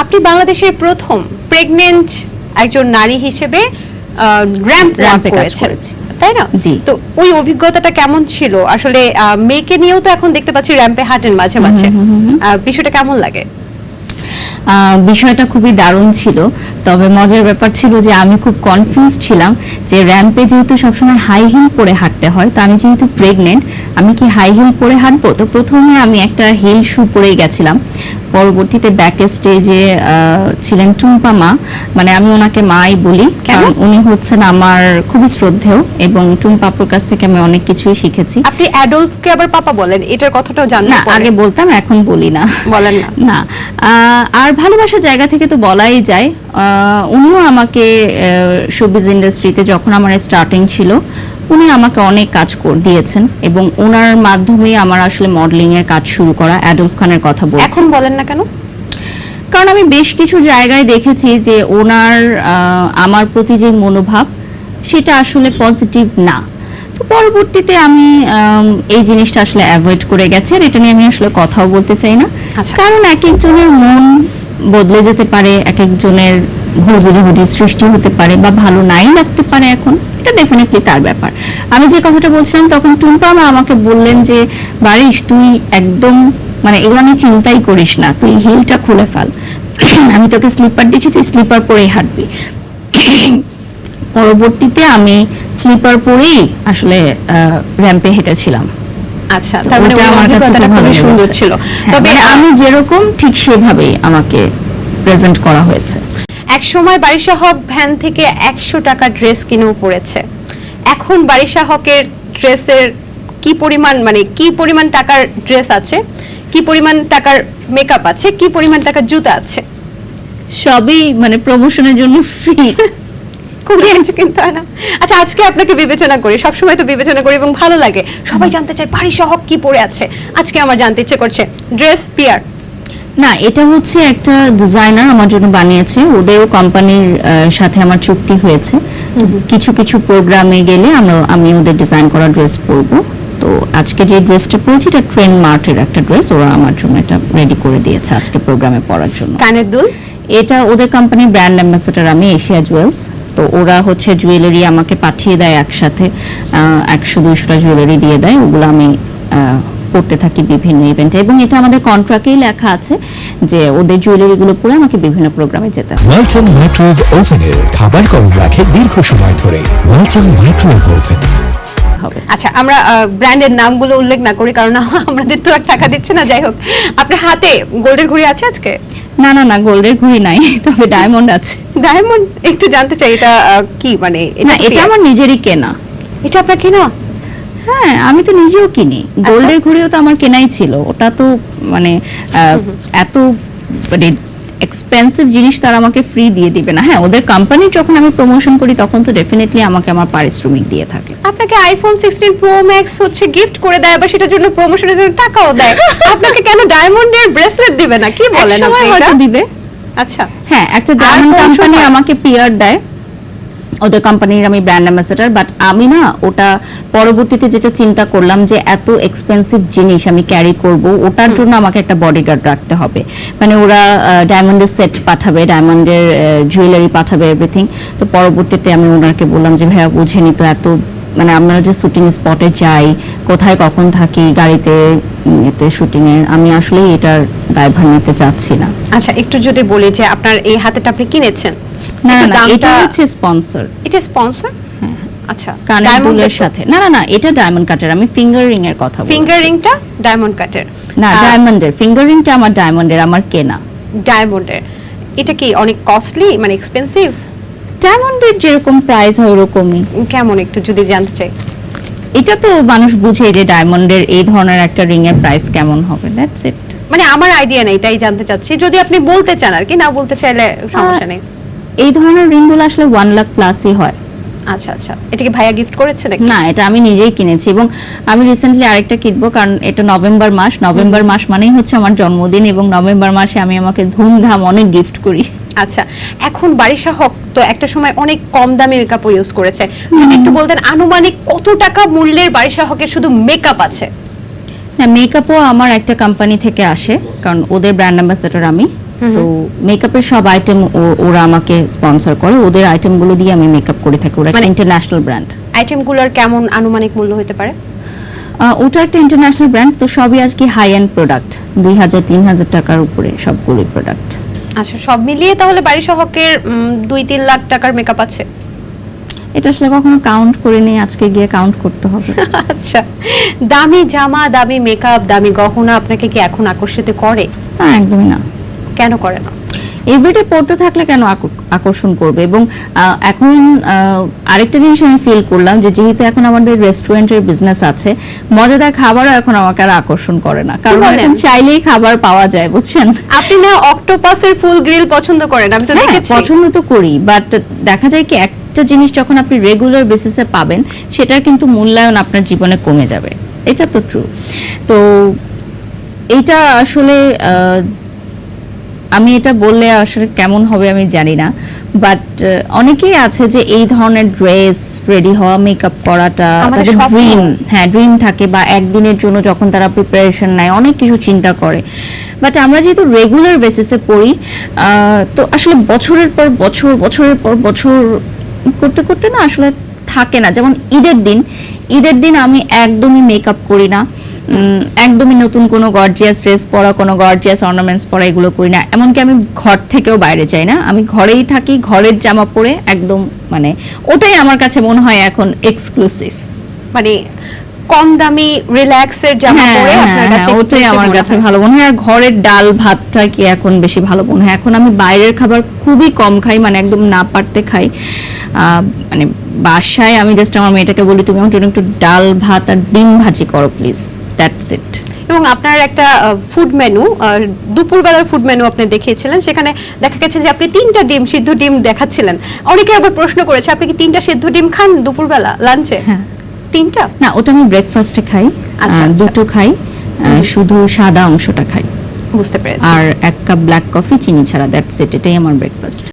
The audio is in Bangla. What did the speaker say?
আপনি বাংলাদেশের প্রথম প্রেগনেন্ট একজন নারী হিসেবে র্যাম্প করেছেন। তাই না? জি। তো ওই অভিজ্ঞতাটা কেমন ছিল? আসলে মেয়েকে নিয়েও তো এখন দেখতে পাচ্ছি র্যাম্পে হাঁটেন মাঝে মাঝে। বিষয়টা কেমন লাগে? বিষয়টা খুবই দারুণ ছিল। তবে মজার ব্যাপার ছিল যে আমি খুব কনফিউজ ছিলাম যে র্যাম্পে যেহেতু সবসময় হাই হিল পরে হাঁটতে হয় তো আমি যেহেতু প্রেগনেন্ট আমি কি হাই হিল পরে হাঁটবো? তো প্রথমে আমি একটা হিল শু পরেই গেছিলাম। পরবর্তীতে ব্যাক স্টেজে ছিলেন টুম্পা মা। মানে আমি ওনাকে মাই বলি। কারণ উনি হচ্ছেন আমার খুবই শ্রদ্ধেয় এবং টুম্পাপুর কাছ থেকে আমি অনেক কিছুই শিখেছি। আপনি অ্যাডলফকে আবার পাপা বলেন? এটার কথাটাও জানেন না আগে বলতাম এখন বলি না। বলেন না। আর ভালোবাসার জায়গা থেকে তো বলাই যায়। আহ, উনিও আমাকে শোবিজ ইন্ডাস্ট্রিতে যখন আমার স্টার্টিং ছিল উনি আমাকে অনেক কাজ কর দিয়েছেন এবং ওনার মাধ্যমে আমার আসলে মডেলিং এর কাজ শুরু করা অ্যাডলফ খানের কথা বলছি। এখন বলেন না কেন? কারণ আমি বেশ কিছু জায়গায় দেখেছি যে ওনার আমার প্রতি যে মনোভাব সেটা আসলে পজিটিভ না। তো পরবর্তীতে আমি এই জিনিসটা আসলে অ্যাভয়েড করে গেছি আর এটা নিয়ে আমি আসলে কথাও বলতে চাই না। আচ্ছা। কারণ এক একজনের মন বদলে যেতে পারে এক একজনের ভুল বুঝাবুঝি সৃষ্টি হতে পারে বা ভালো নাই লাগতে পারে এখন এটা ডেফিনেটলি তার ব্যাপার। আমি যে কথাটা বলছিলাম তখন টুম্পা মা আমাকে বললেন যে বারিশ তুই একদম মানে এগুলো আমি চিন্তাই করিস না তুই হিলটা খুলে ফেল। আমি তোকে স্লিপার দিচ্ছি তুই স্লিপার পরেই হাঁটবি। পরবর্তীতে আমি স্লিপার পরেই আসলে র্যাম্পে হেঁটেছিলাম। আচ্ছা তার মানে আমার ভালো খুবই সুন্দর ছিল। হ্যাঁ, তবে মানে আমি যেরকম ঠিক সেভাবেই আমাকে প্রেজেন্ট করা হয়েছে। এক সময় বারিশা হক ভ্যান থেকে একশো টাকা ড্রেস কিনেও পড়েছে। এখন বারিশা হকের ড্রেসের কি পরিমাণ মানে কি পরিমাণ টাকার ড্রেস আছে কি পরিমাণ টাকার মেকআপ আছে কি পরিমাণ টাকার জুতা আছে? সবই মানে প্রমোশনের জন্য ফ্রি খুবই আছে কিন্তু না আচ্ছা আজকে আপনাকে বিবেচনা করি সবসময় তো বিবেচনা করি এবং ভালো লাগে। সবাই জানতে চায় বারিশা হক কি পরে আছে। আজকে আমার জানতে ইচ্ছে করছে ড্রেস পিয়ার। না এটা হচ্ছে একটা ডিজাইনার আমার জন্য বানিয়েছে। ওদেরও কোম্পানির সাথে আমার চুক্তি হয়েছে। কিছু কিছু প্রোগ্রামে গেলে আমরা আমি ওদের ডিজাইন করা ড্রেস পরবো। তো আজকে যে ড্রেসটা পরেছি এটা ট্রেন মার্টের একটা ড্রেস ওরা আমার জন্য এটা রেডি করে দিয়েছে আজকে প্রোগ্রামে পরার জন্য। কানের দুল? এটা ওদের কোম্পানির ব্র্যান্ড অ্যাম্বাসেডর আমি এশিয়া জুয়েলস তো ওরা হচ্ছে জুয়েলারি আমাকে পাঠিয়ে দেয় একসাথে একশো দুইশোটা জুয়েলারি দিয়ে দেয়। ওগুলো আমি পড়তে থাকি বিভিন্ন ইভেন্টে এবং এটা আমাদের কন্ট্রাক্টেই লেখা আছে যে ওদের জুয়েলারিগুলো পরে আমাকে বিভিন্ন প্রোগ্রামে যেতে হয়। ওয়ালটন মাইক্রোওয়েভ ওভেনের খাবার গরম রাখে দীর্ঘ সময় ধরে। ওয়ালটন মাইক্রোওয়েভ ওভেন হবে। আচ্ছা আমরা ব্র্যান্ডের নামগুলো উল্লেখ না করি কারণ আমাদের তো আর টাকা দিচ্ছে না। যাই হোক আপনার হাতে গোল্ডের ঘড়ি আছে আজকে? না না না গোল্ডের ঘড়ি নাই তবে ডায়মন্ড আছে। ডায়মন্ড একটু জানতে চাই এটা কি মানে না এটা আমার নিজেরই কেনা। এটা আপনার কি না হ্যাঁ আমি তো নিজেও কিনি। গোল্ডের ঘড়িও তো আমার কেনাই ছিল। ওটা তো মানে এত মানে এক্সপেন্সিভ জিনিস তারা আমাকে ফ্রি দিয়ে দিবে না। হ্যাঁ ওদের কোম্পানি যখন আমি প্রমোশন করি তখন তো ডেফিনেটলি আমাকে আমার পারিশ্রমিক দিয়ে থাকে। আপনাকে আইফোন সিক্সটিন প্রো ম্যাক্স হচ্ছে গিফট করে দেয় আবার সেটার জন্য প্রমোশনের জন্য টাকাও দেয়। আপনাকে কেন ডায়মন্ডের ব্রেসলেট দিবে না? কি বলেন আপনি এটা? দিবে। আচ্ছা। হ্যাঁ একটা ডায়মন্ড কোম্পানি আমাকে পিয়ার দেয়। ওদের কোম্পানির আমি ব্র্যান্ড অ্যাম্বাসেডর বাট আমি না ওটা পরবর্তীতে যেটা চিন্তা করলাম যে এত এক্সপেন্সিভ জিনিস আমি ক্যারি করব ওটার জন্য আমাকে একটা বডিগার্ড রাখতে হবে। মানে ওরা ডায়মন্ডের সেট পাঠাবে ডায়মন্ডের জুয়েলারি পাঠাবে এভরিথিং তো পরবর্তীতে আমি ওনাকে বললাম যে ভাইয়া বুঝে নিত এত মানে আমরা যে শুটিং স্পটে যাই কোথায় কখন থাকি গাড়িতে এতে শুটিং এ আমি আসলে এটার দায়ভার নিতে চাচ্ছি না। আচ্ছা একটু যদি বলি যে আপনার এই হাতেটা আপনি কিনেছেন? না না এটা হচ্ছে স্পন্সর এটা স্পন্সর আচ্ছা কানের সাথে। না না না এটা ডায়মন্ড কাটের। আমি ফিঙ্গার এর কথা বলছি। ফিঙ্গার ডায়মন্ড কাটের। না ডায়মন্ডের ফিঙ্গার আমার ডায়মন্ডের আমার কেনা। ডায়মন্ডের এটা কি অনেক কস্টলি মানে এক্সপেন্সিভ ডায়মন্ডের যেরকম প্রাইস হয় ওরকমই। কেমন একটু যদি জানতে চাই। এটা তো মানুষ বুঝে যে ডায়মন্ডের এই ধরনের একটা রিং এর প্রাইস কেমন হবে। দ্যাটস ইট মানে আমার আইডিয়া নেই তাই জানতে চাচ্ছি। যদি আপনি বলতে চান আর কি না বলতে চাইলে সমস্যা নেই। এই ধরনের রিংগুলো আসলে ওয়ান লাখ প্লাসই হয়। আচ্ছা আচ্ছা। এটা কি ভাইয়া গিফট করেছে নাকি? না এটা আমি নিজেই কিনেছি এবং আমি রিসেন্টলি আরেকটা কিনবো কারণ এটা নভেম্বর মাস। নভেম্বর মাস মানেই হচ্ছে আমার জন্মদিন এবং নভেম্বর মাসে আমি আমাকে ধুমধাম অনেক গিফট করি। আচ্ছা এখন বারিশা হক তো একটা সময় অনেক কম দামি মেকআপ ইউজ করেছে। যদি একটু বলতেন আনুমানিক কত টাকা মূল্যের বারিশা হকের শুধু মেকআপ আছে? না মেকআপও আমার একটা কোম্পানি থেকে আসে কারণ ওদের ব্র্যান্ড অ্যাম্বাসেডর আমি। তো মেকআপের সব আইটেম ওরা আমাকে স্পন্সর করে। ওদের আইটেমগুলো দিয়ে আমি মেকআপ করে থাকি। ওরা ইন্টারন্যাশনাল ব্র্যান্ড আইটেমগুলোর কেমন আনুমানিক মূল্য হতে পারে? ওটা একটা ইন্টারন্যাশনাল ব্র্যান্ড তো সবই আজকে হাই এন্ড প্রোডাক্ট দুই হাজার তিন হাজার টাকার উপরে সবগুলোই প্রোডাক্ট আচ্ছা সব মিলিয়ে তাহলে বাড়ি সহকের দুই তিন লাখ টাকার মেকআপ আছে। এটা আসলে কখনো কাউন্ট করে নেই আজকে গিয়ে কাউন্ট করতে হবে। আচ্ছা দামি জামা দামি মেকআপ দামি গহনা আপনাকে কি এখন আকর্ষিত করে? না একদমই না। কেন করে না? এভরিডে পড়তে থাকলে কেন আকর্ষণ করবে? এবং এখন আরেকটা জিনিস আমি ফিল করলাম যে যেহেতু এখন আমাদের রেস্টুরেন্টের বিজনেস আছে মজাদার খাবারও এখন আমাকে আর আকর্ষণ করে না। কারণ এখন চাইলেই খাবার পাওয়া যায় বুঝছেন? আপনি না অক্টোপাসের ফুল গ্রিল পছন্দ করেন আমি তো হ্যাঁ, দেখেছি। পছন্দ তো করি বাট দেখা যায় কি একটা জিনিস যখন আপনি রেগুলার বেসিসে পাবেন সেটার কিন্তু মূল্যায়ন আপনার জীবনে কমে যাবে। এটা তো ট্রু তো এটা আসলে আহ, আমি এটা বললে আসলে কেমন হবে আমি জানি না বাট অনেকেই আছে যে এই ধরনের ড্রেস রেডি হওয়া মেকআপ করাটা তাদের ড্রিম হ্যাঁ ড্রিম থাকে বা একদিনের জন্য যখন তারা প্রিপারেশন নেয় অনেক কিছু চিন্তা করে। বাট আমরা যেহেতু রেগুলার বেসিসে পড়ি তো আসলে বছরের পর বছর বছরের পর বছর করতে করতে না আসলে থাকে না। যেমন ঈদের দিন ঈদের দিন আমি একদমই মেকআপ করি না। একদমই নতুন কোনো গর্জিয়াস ড্রেস পরা, কোনো গর্জিয়াস অর্নামেন্টস পরা এগুলো করি না। এমনকি আমি ঘর থেকেও বাইরে যাই না। আমি ঘরেই থাকি, ঘরের জামা পরে একদম মানে ওটাই আমার কাছে মনে হয় এখন এক্সক্লুসিভ মানে কম দামি রিল্যাক্সের জামা হ্যাঁ, পরে হ্যাঁ, আপনার কাছে হ্যাঁ, ওটাই আমার কাছে ভালো মনে হয়। আর ঘরের ডাল ভাতটা কি এখন বেশি ভালো মনে হয়? এখন আমি বাইরের খাবার খুবই কম খাই মানে একদম না পারতে খাই। মানে বাসায় আমি জাস্ট আমার মেয়েটাকে বলি তুমি আমার জন্য একটু ডাল ভাত আর ডিম ভাজি করো প্লিজ দ্যাটস ইট এবং আপনার একটা ফুড মেনু দুপুরবেলার ফুড মেনু আপনি দেখিয়েছিলেন সেখানে দেখা গেছে যে আপনি তিনটা ডিম সিদ্ধ ডিম দেখাচ্ছিলেন। অনেকে আবার প্রশ্ন করেছে আপনি কি তিনটা সিদ্ধ ডিম খান দুপুরবেলা লাঞ্চে হ্যাঁ। তিনটা? না ওটা আমি ব্রেকফাস্টে খাই আচ্ছা, আচ্ছা। দুটো খাই শুধু সাদা অংশটা খাই। বুঝতে পেরেছি। আর এক কাপ ব্ল্যাক কফি চিনি ছাড়া দ্যাটস ইট এটাই আমার ব্রেকফাস্ট